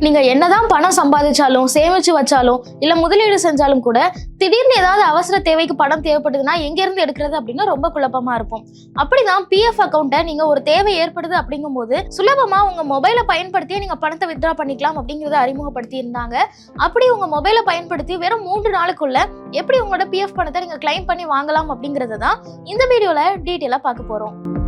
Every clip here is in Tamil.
நீங்கள் என்னதான் பணம் சம்பாதிச்சாலும் சேமிச்சு வச்சாலும் இல்லை முதலீடு செஞ்சாலும் கூட திடீர்னு ஏதாவது அவசர தேவைக்கு பணம் தேவைப்படுதுன்னா எங்கேருந்து எடுக்கிறது அப்படின்னு ரொம்ப குழப்பமா இருக்கும் அப்படிதான் பிஎஃப் அக்கௌண்ட்டை நீங்கள் ஒரு தேவை ஏற்படுது அப்படிங்கும்போது சுலபமாக உங்கள் மொபைலை பயன்படுத்தியே நீங்கள் பணத்தை வித்ரா பண்ணிக்கலாம் அப்படிங்கிறத அறிமுகப்படுத்தி இருந்தாங்க அப்படி உங்கள் மொபைலை பயன்படுத்தி வெறும் மூன்று நாளுக்குள்ள எப்படி உங்களோட பிஎஃப் பணத்தை நீங்கள் கிளைம் பண்ணி வாங்கலாம் அப்படிங்கிறத தான் இந்த வீடியோவில் டீட்டெயிலாக பார்க்க போகிறோம்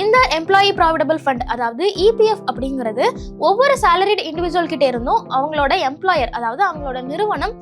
இந்த எம்ப்ளாயி ப்ராவிடபிள் ஃபண்ட் அதாவது இபிஎஃப் அப்படிங்கிறது ஒவ்வொரு சேலரிட் இண்டிவிஜுவல் கிட்டே இருந்தும் அவங்களோட எம்ப்ளாயர் அதாவது அவங்களோட நிறுவனம்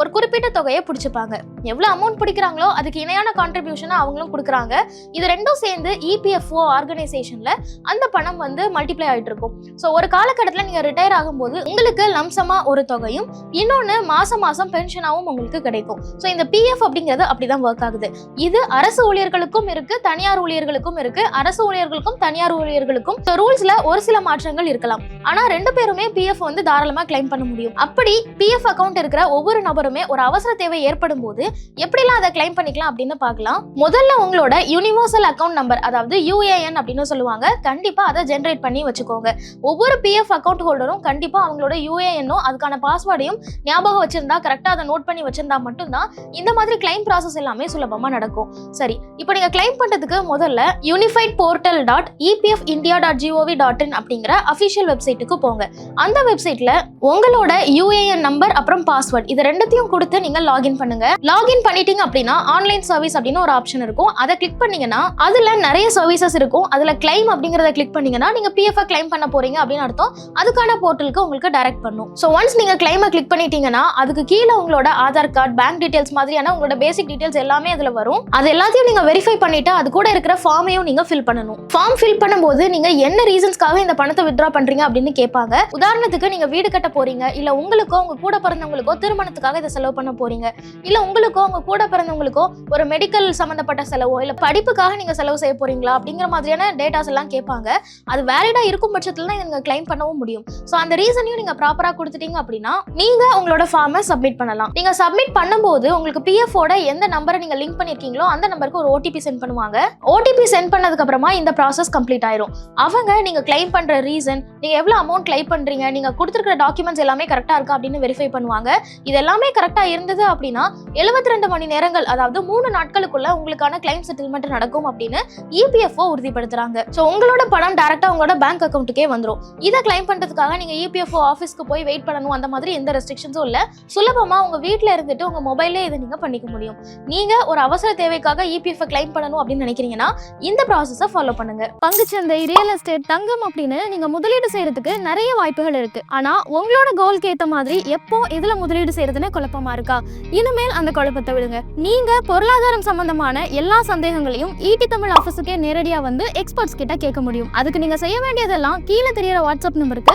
ஒரு குறிப்பிட்ட தொகையை பிடிச்சிப்பாங்க. எவ்வளோ அமௌண்ட் பிடிக்கிறாங்களோ அதுக்கு இணையான கான்ட்ரிபியூஷனை அவங்களும் கொடுக்குறாங்க. இது ரெண்டும் சேர்ந்து இபிஎஃப்ஓ ஆர்கனைசேஷனில் அந்த பணம் வந்து மல்டிப்ளை ஆகிட்டு இருக்கும். ஸோ ஒரு காலகட்டத்தில் நீங்கள் ரிட்டையர் ஆகும்போது உங்களுக்கு லம்சமா ஒரு தொகையும் இன்னொன்று மாதம் மாதம் பென்ஷனாகவும் உங்களுக்கு கிடைக்கும். ஸோ இந்த பிஎஃப் அப்படிங்கிறது அப்படிதான் ஒர்க் ஆகுது. இது அரசு ஊழியர்களுக்கும் இருக்கு தனியார் ஊழியர்களுக்கும் இருக்கு. அரசு ஊழியர்களுக்கும் தனியார் ஊழியர்களுக்கும். ரூல்ஸ்ல ஒரு சில மாற்றங்கள் இருக்கலாம். ஆனா ரெண்டு பேருமே பிஎஃப் வந்து தாராளமாக கிளைம் பண்ண முடியும். அப்படி பிஎஃப் அக்கௌண்ட் இருக்கிற ஒவ்வொரு நபருமே ஒரு அவசர தேவை ஏற்படும் போது எப்படிலாம் அதை கிளைம் பண்ணிக்கலாம் அப்படின்னு பார்க்கலாம். முதல்ல உங்களோட யூனிவர்சல் அக்கவுண்ட் நம்பர் அதாவது யூஏஎன் அப்படின்னு சொல்லுவாங்க. கண்டிப்பா அதை ஜென்ரேட் பண்ணி வச்சுக்கோங்க. ஒவ்வொரு பிஎஃப் அக்கவுண்ட் ஹோல்டரும் கண்டிப்பா அவங்களோட யூஏஎன்னும் அதுக்கான பாஸ்வேர்டையும் ஞாபகம் வச்சிருந்தா கரெக்டா அதை நோட் பண்ணி வச்சிருந்தா மட்டும்தான் இந்த மாதிரி கிளைம் ப்ராசஸ் எல்லாமே சுலபமா நடக்கும். சரி இப்போ நீங்க கிளைம் பண்றதுக்கு முதல்ல unified portal dot EPF India dot GOV dot in அப்படிங்கிற அஃபிஷியல் வெப்சைட்டுக்கு போங்க. அந்த வெப்சைட்ல உங்களோட யூஏஎன் நம்பர் அப்புறம் பாஸ்வேர்ட் இது ரெண்டுத்தையும் கொடுத்து நீங்க லாகின் பண்ணுங்க. லாகின் பண்ணிட்டீங்க அப்படின்னா ஆன்லைன் சர்வீஸ் அப்படின்னு ஒரு ஆப்ஷன் இருக்கும். அதை கிளிக் பண்ணீங்கன்னா அதுல நிறைய சர்வீசஸ் இருக்கும். அதுல கிளைம் அப்படிங்கறத கிளிக் பண்ணீங்கன்னா நீங்க பிஎஃப் கிளைம் பண்ண போறீங்க அப்படின்னு அர்த்தம். அதுக்கான போர்ட்டலுக்கு உங்களுக்கு டைரக்ட் பண்ணும். ஸோ ஒன்ஸ் நீங்க கிளைமை கிளிக் பண்ணிட்டீங்கன்னா அதுக்கு கீழே உங்களோட ஆதார் கார்டு பேங்க் டீடைல்ஸ் மாதிரியான உங்களோட பேசிக் டீடைல்ஸ் எல்லாமே அதுல வரும். அது எல்லாத்தையும் நீங்க வெரிஃபை பண்ணிட்டு அது கூட இருக்கிற ஃபார்மையும் நீங்க ஃபில் பண்ணணும். ஃபார்ம் ஃபில் பண்ணும்போது நீங்க என்ன ரீசன்ஸ்க்காக இந்த பணத்தை வித்ரா பண்றீங்க அப்படின்னு கேட்பாங்க. உதாரணத்துக்கு நீங்க வீடு கட்ட போறீங்க. இல்ல உங்களுக்கோ உங்க கூட பிறந்தவங்களுக்கோ திருமணத்துக்காக இதை செலவு பண்ண போறீங்க. இல்ல உங்களுக்கு உங்க கூட பிறந்தவங்களுக்கோ ஒரு மெடிக்கல் சம்பந்தப்பட்ட செலவோ இல்ல படிப்புக்காக நீங்க செலவு செய்ய போறீங்களா அப்படிங்கிற மாதிரியான டேட்டாஸ் எல்லாம் கேட்பாங்க. அது வேலிடா இருக்கும் பட்சத்துல தான் நீங்க கிளைம் பண்ணவும் முடியும். ஸோ அந்த ரீசனையும் நீங்கள் ப்ராப்பராக கொடுத்துட்டீங்க அப்படின்னா நீங்கள் உங்களோட ஃபார்மை சப்மிட் பண்ணலாம். நீங்கள் சப்மிட் பண்ணும்போது உங்களுக்கு பிஎஃப் எந்த நம்பரை நீங்கள் லிங்க் பண்ணியிருக்கீங்களோ அந்த நம்பருக்கு ஒரு ஓடிபி சென்ட் பண்ணுவாங்க. ஓடிபி சென்ட் பண்ணதுக்கு அப்புறமா இந்த ப்ராசஸ் கம்ப்ளீட் ஆயிரும். அவங்க நீங்கள் கிளைம் பண்ணுற ரீசன் நீங்கள் எவ்வளோ அமௌண்ட் கிளைம் பண்ணுறீங்க நீங்கள் கொடுத்துருக்கிற டாக்குமெண்ட்ஸ் எல்லாமே கரெக்டாக இருக்கா அப்படின்னு வெரிஃபை பண்ணுவாங்க. இது எல்லாமே கரெக்டாக இருந்தது அப்படின்னா 72 ரெண்டு மணி நேரங்கள் அதாவது மூணு நாட்களுக்குள்ள உங்களுக்கான கிளைம் செட்டில்மெண்ட் நடக்கும் அப்படின்னு இபிஎஃப்ஓ உறுதிப்படுத்துறாங்க. ஸோ உங்களோட பணம் டேரெக்டாக உங்களோட பேங்க் அக்கௌண்ட்டுக்கே வந்துடும் இதை கிளைம் பண்றதுக்காக நீங்கள் இபிஎஃப்ஓ ஆஃபீஸ்க்கு போய் வெயிட் பண்ணணும். அந்த மாதிரி எந்த ரெஸ்ட்ரிக்ஷன்ஸும் இல்லை. சுலபமாக உங்கள் வீட்டில் இருந்துட்டு உங்கள் மொபைலே இதை நீங்கள் பண்ணிக்க முடியும். நீங்கள் ஒரு அவசர தேவைக்காக இபிஎஃப் கிளைம் பண்ணணும் அப்படின்னு நினைக்கிறீங்கன்னா இந்த ப்ராசஸை ஃபாலோ பண்ணுங்க. பங்குச்சந்தை ரியல் எஸ்டேட் தங்கம் அப்படின்னு நீங்கள் முதலீடு செய்யறதுக்கு நிறைய வாய்ப்புகள் இருக்கு. ஆனால் உங்களோட கோல்க்கு ஏற்ற மாதிரி எப்போ இதில் முதலீடு செய்யறதுன்னு குழப்பமா இருக்கா? இனிமேல் அந்த குழப்பத்தை விடுங்க. நீங்க பொருளாதாரம் சம்பந்தமான எல்லா சந்தேகங்களையும் ஈட்டி தமிழ் ஆஃபீஸுக்கே நேரடியாக வந்து எக்ஸ்பர்ட்ஸ் கிட்ட கேட்க முடியும். அதுக்கு நீங்க செய்ய வேண்டியதெல்லாம் கீழே தெரியற வாட்ஸ்அப் நம்பருக்கு